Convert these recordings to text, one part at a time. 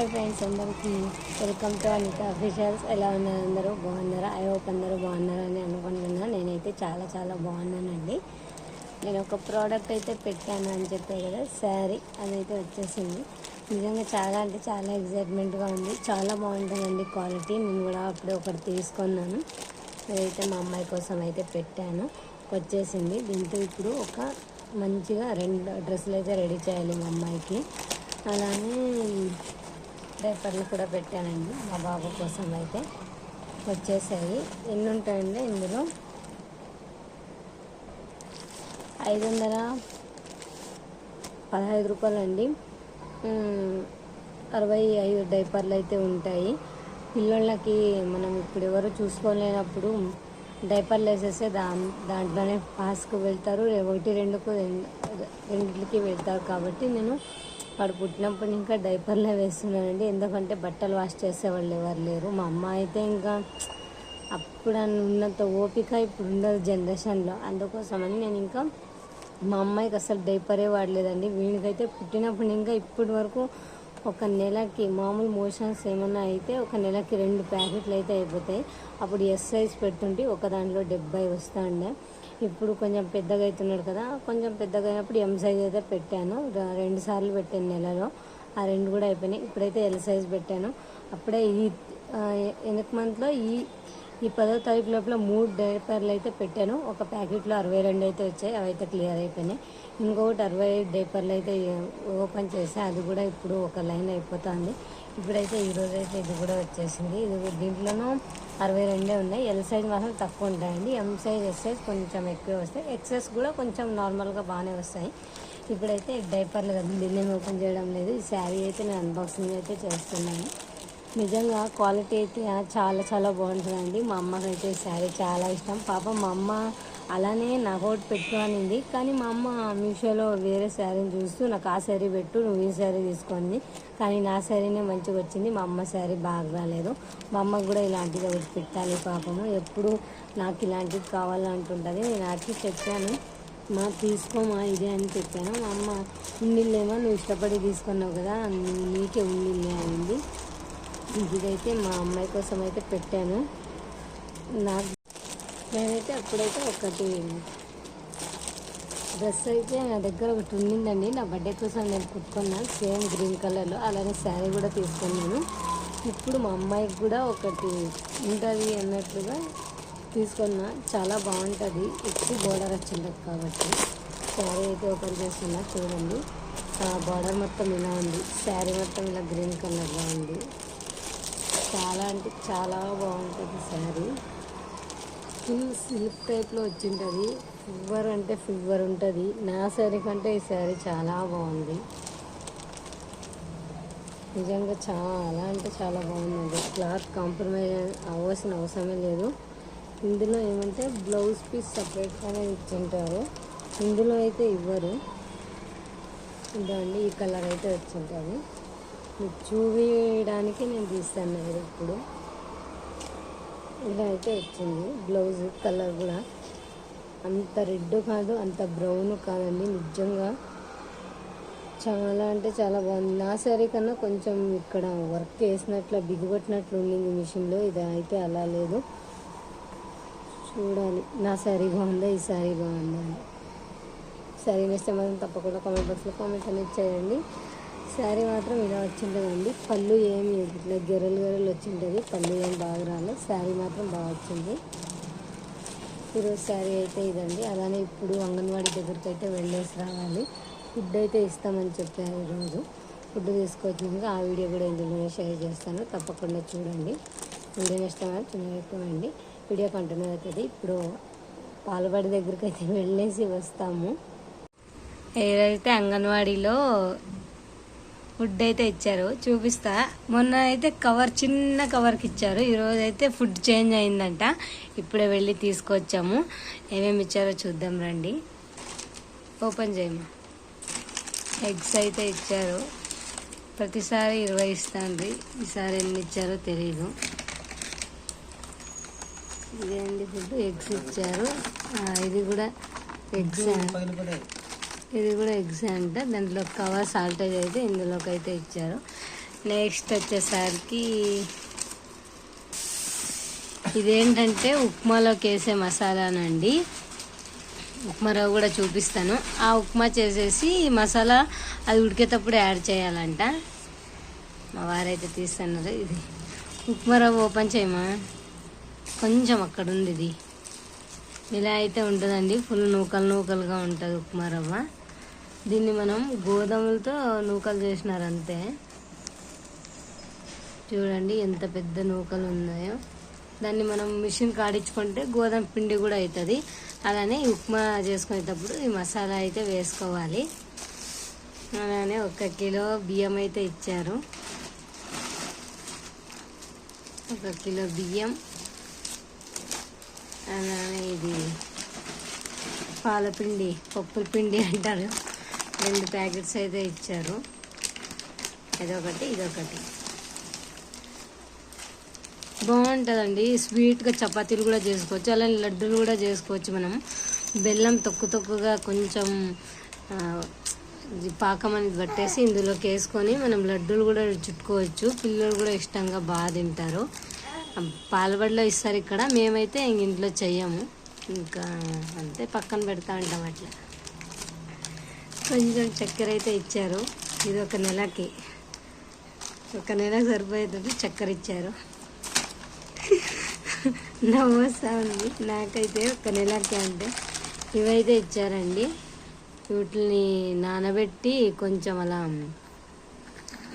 Hi friends అందరికీ welcome to Anitha officials. ఎలా ఉన్నారు అందరూ? బాగున్నారా? ఐ హోప్ అందరూ బాగున్నారని అనుకుంటున్నా. నేనైతే చాలా చాలా బాగున్నానండి. నేను ఒక ప్రోడక్ట్ అయితే పెట్టాను అని చెప్పే కదా శారీ అదైతే వచ్చేసింది. నిజంగా చాలా అంటే చాలా ఎగ్జైట్మెంట్గా ఉంది. చాలా బాగుంటుందండి క్వాలిటీ. నేను కూడా అప్పుడు ఒకటి తీసుకున్నాను. అదైతే మా అమ్మాయి కోసం అయితే పెట్టాను. వచ్చేసింది. దీంతో ఇప్పుడు ఒక మంచిగా రెండు డ్రెస్సులు అయితే రెడీ చేయాలి మా అమ్మాయికి. అలానే డైపర్లు కూడా పెట్టానండి మా బాబు కోసం అయితే. వచ్చేసాయి. ఎన్ని ఉంటాయండి ఇందులో? ఐదు వందల పదహైదు రూపాయలండి. అరవై ఐదు డైపర్లు అయితే ఉంటాయి. పిల్లలకి మనం ఇప్పుడు ఎవరు చూసుకోలేనప్పుడు డైపర్లు వేసేస్తే దా దాంట్లోనే పాస్కు వెళ్తారు ఒకటి రెండుకు రెండు- రెండింటికి వెళ్తారు. కాబట్టి నేను వాడు పుట్టినప్పుడు ఇంకా డైపర్లే వేస్తున్నానండి ఎందుకంటే బట్టలు వాష్ చేసేవాళ్ళు ఎవరు లేరు. మా అమ్మ అయితే ఇంకా అప్పుడు ఉన్నంత ఓపిక ఇప్పుడు ఉండదు జనరేషన్లో. అందుకోసమని నేను ఇంకా మా అమ్మాయికి అసలు డైపరే వాడలేదండి. వీడికైతే పుట్టినప్పుడు ఇంకా ఇప్పటి వరకు ఒక నెలకి మామూలు మోషన్స్ ఏమన్నా అయితే ఒక నెలకి రెండు ప్యాకెట్లు అయితే అయిపోతాయి. అప్పుడు ఎస్ సైజ్ పెట్టుంటే ఒక దాంట్లో డెబ్బై వస్తా ఉండే ఇప్పుడు కొంచెం పెద్దగా అవుతున్నాడు కదా కొంచెం పెద్దగా అయినప్పుడు ఎం సైజ్ అయితే పెట్టాను. రెండు సార్లు పెట్టాను నెలలో. ఆ రెండు కూడా అయిపోయినాయి. ఇప్పుడైతే ఎల్ సైజ్ పెట్టాను. అప్పుడే ఈ వెనక మంత్లో ఈ ఈ పదో తారీఖు లోపల మూడు డైపర్లు అయితే పెట్టాను. ఒక ప్యాకెట్లో అరవై రెండు అయితే వచ్చాయి. అవి అయితే క్లియర్ అయిపోయినాయి. ఇంకొకటి అరవై ఐదు డైపర్లు అయితే ఓపెన్ చేసాయి అది కూడా ఇప్పుడు ఒక లైన్ అయిపోతుంది. ఇప్పుడైతే ఈ రోజు అయితే ఇది కూడా వచ్చేసింది. ఇది దీంట్లోనూ అరవై రెండే ఉన్నాయి. ఎల్ సైజ్ మాత్రం తక్కువ ఉంటాయండి. ఎం సైజ్ ఎస్ సైజ్ కొంచెం ఎక్కువ వస్తాయి. ఎక్సెస్ కూడా కొంచెం నార్మల్గా బాగానే వస్తాయి. ఇప్పుడైతే డైపర్లు కదా దీన్ని ఓపెన్ చేయడం లేదు. ఈ శారీ అయితే నేను అన్బాక్సింగ్ అయితే చేస్తున్నాను. నిజంగా క్వాలిటీ అయితే చాలా చాలా బాగుంటుందండి. మా అమ్మకైతే ఈ శారీ చాలా ఇష్టం. పాపం మా అమ్మ అలానే నాకు ఒకటి పెట్టు అనింది కానీ మా అమ్మ మీషోలో వేరే శారీని చూస్తూ నాకు ఆ శారీ పెట్టు నువ్వు ఈ శారీ తీసుకుంది కానీ నా శారీనే మంచిగా వచ్చింది. మా అమ్మ శారీ బాగా రాలేదు. మా అమ్మకు కూడా ఇలాంటిది ఒకటి పెట్టాలి పాపము. ఎప్పుడు నాకు ఇలాంటిది కావాలంటుంటుంది. నేను అడిగి చెప్పాను. మా తీసుకోమా ఇదే అని చెప్పాను. మా అమ్మ ఉండిల్లేమో నువ్వు ఇష్టపడి తీసుకున్నావు కదా నీకే ఉండిల్లే అయింది ఇదైతే మా అమ్మాయి కోసం అయితే పెట్టాను. నాకు నేనైతే అప్పుడైతే ఒకటి డ్రెస్ అయితే నా దగ్గర ఒకటి ఉండిందండి. నా బర్త్డే కోసం నేను కుట్టుకున్నాను సేమ్ గ్రీన్ కలర్లో అలానే శారీ కూడా తీసుకున్నాను. ఇప్పుడు మా అమ్మాయికి కూడా ఒకటి ఉంటుంది అన్నట్లుగా తీసుకున్నా. చాలా బాగుంటుంది. ఎక్కువ బోర్డర్ వచ్చింది కాబట్టి శారీ అయితే ఓపెన్ చేస్తున్నా. చూడండి. బార్డర్ మొత్తం ఇలా ఉంది. శారీ మొత్తం ఇలా గ్రీన్ కలర్లో ఉంది. చాలా అంటే చాలా బాగుంటుంది శారీ. ఫుల్ సిల్క్ టైప్లో వచ్చింటుంది. ఫివర్ అంటే ఫివర్ ఉంటుంది. నా శారీ కంటే ఈ శారీ చాలా బాగుంది. నిజంగా చాలా అంటే చాలా బాగుందండి క్లాత్ కాంప్రమైజ్ అవ్వాల్సిన అవసరమే లేదు. ఇందులో ఏమంటే బ్లౌజ్ పీస్ సపరేట్గానే ఇచ్చింటారు. ఇందులో అయితే ఇవ్వరు. ఇదండి ఈ కలర్ అయితే వచ్చింటుంది. చూపించడానికి నేను తీస్తాను ఇప్పుడు. ఇలా అయితే వచ్చింది. బ్లౌజ్ కలర్ కూడా అంత రెడ్ కాదు అంత బ్రౌన్ కాదండి. నిజంగా చాలా అంటే చాలా బాగుంది. నా శారీ కన్నా కొంచెం ఇక్కడ వర్క్ చేసినట్లు బిగుపట్టినట్లు ఉండింది మిషన్లో. ఇది అయితే అలా లేదు. చూడాలి. నా శారీ బాగుందా? ఈ శారీ బాగుందా? అని శారీ నేస్తే మాత్రం తప్పకుండా కామెంట్ బాక్స్లో కామెంట్ అనేది చేయండి. శారీ మాత్రం ఇలా వచ్చింటుందండి పళ్ళు ఏమి ఇట్లా గెరలు గెరలు వచ్చింటుంది పళ్ళు ఏం బాగా రాలే శారీ మాత్రం బాగా వచ్చింది. ఈరోజు శారీ అయితే ఇదండి. అలానే ఇప్పుడు అంగన్వాడీ దగ్గరికి అయితే వెళ్ళేసి రావాలి. ఫుడ్ అయితే ఇస్తామని చెప్పారు ఈరోజు. ఫుడ్ తీసుకొచ్చినాక ఆ వీడియో కూడా ఇందులోనే షేర్ చేస్తాను. తప్పకుండా చూడండి. వీడియో ఇష్టమైన చిన్నగా వీడియో కంటిన్యూ అవుతుంది ఇప్పుడు పాలబడి దగ్గరికి అయితే వెళ్ళేసి వస్తాము. ఏదైతే అంగన్వాడీలో ఫుడ్ అయితే ఇచ్చారు. చూపిస్తా. మొన్న అయితే కవర్ చిన్న కవర్కి ఇచ్చారు. ఈరోజు అయితే ఫుడ్ చేంజ్ అయిందంట. ఇప్పుడే వెళ్ళి తీసుకొచ్చాము. ఏమేమి ఇచ్చారో చూద్దాం రండి. ఓపెన్ చేయము? ఎగ్స్ అయితే ఇచ్చారు. ప్రతిసారి ఇరవై ఇస్తాండ్రి. ఈసారి ఎన్ని ఇచ్చారో తెలియదు ఇదేంటి ఫుడ్? ఎగ్స్ ఇచ్చారు. ఇది కూడా ఎగ్స్. ఇది కూడా ఎగ్స్ అంట. దాంట్లో కవర్ సాల్టేజ్ అయితే ఇందులోకి అయితే ఇచ్చారు. నెక్స్ట్ వచ్చేసరికి ఇదేంటంటే ఉప్మాలోకి వేసే మసాలానండి. ఉప్మా రవ్వ కూడా చూపిస్తాను. ఆ ఉప్మా చేసేసి మసాలా అది ఉడికేటప్పుడు యాడ్ చేయాలంట. మా వారైతే తీస్తున్నారు. ఇది ఉప్మా రవ్వ ఓపెన్ చేయమా? కొంచెం అక్కడ ఉంది ఇది. ఇలా అయితే ఉంటుందండి. ఫుల్ నూకలు నూకలుగా ఉంటుంది ఉప్మా రవ్వ. దీన్ని మనం గోధుమలతో నూకలు చేసినారు అంతే చూడండి ఎంత పెద్ద నూకలు ఉన్నాయో. దాన్ని మనం మిషన్ కాడించుకుంటే గోధుమ పిండి కూడా అవుతుంది అలానే ఉప్మా చేసుకునేటప్పుడు ఈ మసాలా అయితే వేసుకోవాలి. అలానే ఒక కిలో బియ్యం అయితే ఇచ్చారు. ఒక కిలో బియ్యం. అలానే ఇది పాలపిండి పప్పుల పిండి అంటారు. రెండు ప్యాకెట్స్ అయితే ఇచ్చారు. ఇదొకటి ఇదొకటి. బాగుంటుందండి. స్వీట్గా చపాతీలు కూడా చేసుకోవచ్చు. అలానే లడ్డూలు కూడా చేసుకోవచ్చు మనం. బెల్లం తొక్కు తొక్కుగా కొంచెం పాకం అనేది పట్టేసి ఇందులోకి వేసుకొని మనం లడ్డూలు కూడా చుట్టుకోవచ్చు. పిల్లలు కూడా ఇష్టంగా బాగా తింటారు. పాలబడిలో ఇస్తారు ఇక్కడ. మేమైతే ఇంట్లో చెయ్యము. ఇంకా అంతే పక్కన పెడతా ఉంటాం అట్లా. కొంచెం చక్కెర అయితే ఇచ్చారు. ఇది ఒక నెలకి. ఒక నెలకు సరిపోయేటట్టు చక్కెర ఇచ్చారు నవ్వు ఉంది నాకైతే ఒక నెలకి అంటే ఇవైతే ఇచ్చారండి. వీటిని నానబెట్టి కొంచెం అలా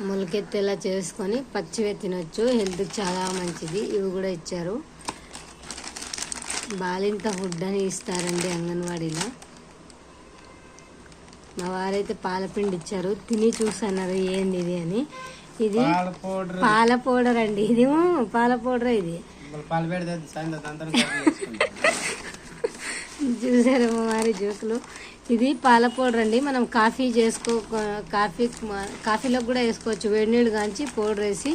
మొలకెత్తేలా చేసుకొని పచ్చివే తినొచ్చు. హెల్త్కి చాలా మంచిది. ఇవి కూడా ఇచ్చారు. బాలింత ఫుడ్ అని ఇస్తారండి అంగన్వాడీలో. మా వారైతే పాలపిండి ఇచ్చారు తిని చూసన్నారు ఏంది ఇది అని. ఇది పాల పౌడర్ అండి. ఇది. పాల పౌడర్ ఇది. చూసారు మా వారి జోకులు? ఇది పాల పౌడర్ అండి. మనం కాఫీ చేసుకో కాఫీ కాఫీలో కూడా వేసుకోవచ్చు. వేడి నీళ్ళు కాంచి పౌడర్ వేసి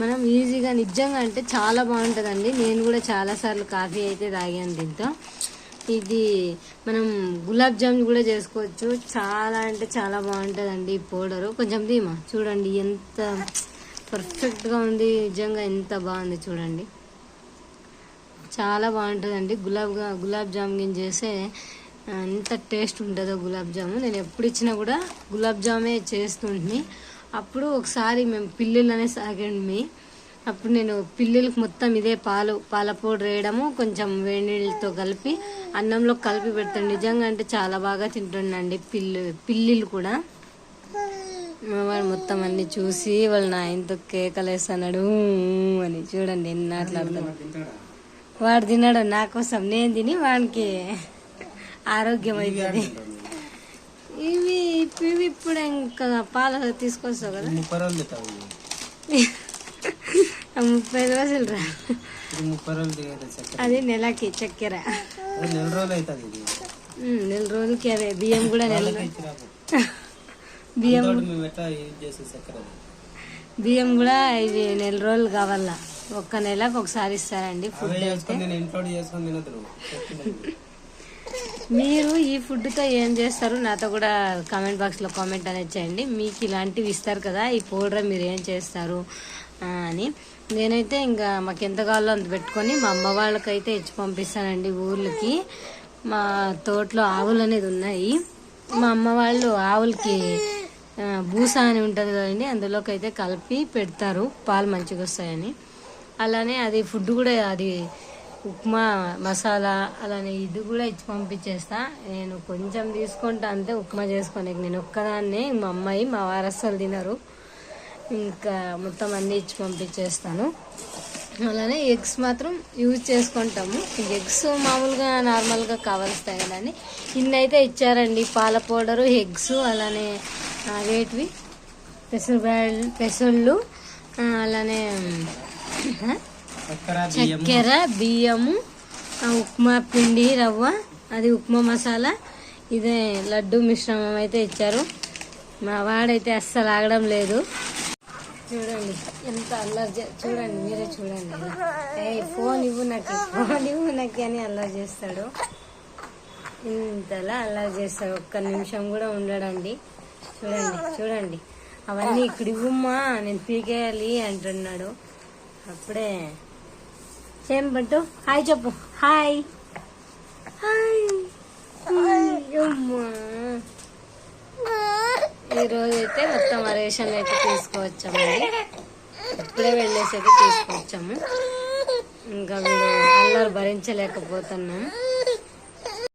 మనం ఈజీగా నిజంగా అంటే చాలా బాగుంటుందండి. నేను కూడా చాలాసార్లు కాఫీ అయితే తాగాను దీంతో. ఇది మనం గులాబ్ జామున్ కూడా చేసుకోవచ్చు. చాలా అంటే చాలా బాగుంటుందండి ఈ పౌడరు. కొంచెం దీమా చూడండి ఎంత పర్ఫెక్ట్గా ఉంది. నిజంగా ఎంత బాగుంది చూడండి. చాలా బాగుంటుందండి. గులాబ్గా గులాబ్ జామున్ చేస్తే ఎంత టేస్ట్ ఉంటుందో గులాబ్ జామున్. నేను ఎప్పుడు ఇచ్చినా కూడా గులాబ్ జామే చేస్తుంటుంది అప్పుడు ఒకసారి మేము పిల్లులు అనే సాగండి. అప్పుడు నేను పిల్లులకు మొత్తం ఇదే పాలు పాల పౌడర్ వేయడము కొంచెం వేడి నీళ్ళతో కలిపి అన్నంలో కలిపి పెడతాను. నిజంగా అంటే చాలా బాగా తింటుండండి పిల్లు పిల్లిలు కూడా. వాడు మొత్తం అన్ని చూసి వాళ్ళు నా ఇంత కేకలేస్తున్నాడు అని. చూడండి ఎన్ని మాట్లాడుతున్నాడు? వాడు తిన్నాడు నా కోసం నేను తిని వాడికి ఆరోగ్యం అవుతుంది ఇవి ఇవి ఇప్పుడు ఇంకా పాలు తీసుకొస్తావు కదా. ముప్పై రోజులు రా. ఇది ముప్పై రోజులు అది నెలకి చక్కెర. నెల రోజులు అవుతుంది ఇది. నెల రోజులకి అదే బియ్యం కూడా నెల. బియ్యం. బియ్యం కూడా ఇవి నెల రోజులు కావాలా? ఒక్క నెలకు ఒకసారి ఇస్తారండి ఫుడ్. మీరు. ఈ ఫుడ్తో ఏం చేస్తారు? నాతో కూడా కామెంట్ బాక్స్లో కామెంట్ అనేది చేయండి. మీకు ఇలాంటివి ఇస్తారు కదా ఈ పౌడర్ మీరు ఏం చేస్తారు? అని. నేనైతే ఇంకా మాకు ఎంత కావాలో అంత పెట్టుకొని మా అమ్మ వాళ్ళకైతే ఇచ్చి పంపిస్తానండి ఊర్లకి. మా తోటలో ఆవులు అనేది ఉన్నాయి. మా అమ్మ వాళ్ళు ఆవులకి భూసా బూస అని ఉంటుంది కదండి అందులోకి అయితే కలిపి పెడతారు. పాలు మంచిగా వస్తాయని. అలానే అది ఫుడ్ కూడా అది ఉప్మా మసాలా అలానే ఇది కూడా ఇచ్చి పంపించేస్తా. నేను కొంచెం తీసుకుంటా అంతే ఉప్మా చేసుకొని నేను ఒక్కదాన్నే మా అమ్మాయి మా వారు తినరు. ఇంకా మొత్తం అన్ని ఇచ్చి పంపించేస్తాను. అలానే ఎగ్స్ మాత్రం యూజ్ చేసుకుంటాము. ఎగ్స్ మామూలుగా నార్మల్గా కావలుస్తాయి కదండి ఇన్ని అయితే ఇచ్చారండి పాల పౌడరు ఎగ్స్ అలానే వేటివి పెసరు పెసళ్ళు అలానే చక్కెర బియ్యం చక్కెర బియ్యము ఉప్మా పిండి రవ్వ అది ఉప్మా మసాలా. ఇదే లడ్డు మిశ్రమం అయితే ఇచ్చారు. మా వాడైతే అస్సలు ఆగడం లేదు. చూడండి ఎంత అల్లరి చూడండి మీరే చూడండి. ఏ ఫోన్ ఇవ్వు నాకు ఫోన్ ఇవ్వు నాకు అని అల్లరి చేస్తాడు. ఇంతలా అల్లరి చేస్తాడు ఒక్క నిమిషం కూడా ఉండడండి. చూడండి చూడండి. అవన్నీ ఇక్కడ ఇవ్వమ్మా నేను పీకేయాలి అంటున్నాడు. అప్పుడే. ఏం పట్టు హాయ్ చెప్పు. హాయ్. హాయ్. అమ్మా. ఈరోజు అయితే మొత్తం రేషన్ అయితే తీసుకువచ్చామండి. ఇప్పుడే వెళ్ళేసి అయితే తీసుకువచ్చాము. ఇంకా వీడు అల్లరి భరించలేకపోతున్నాం.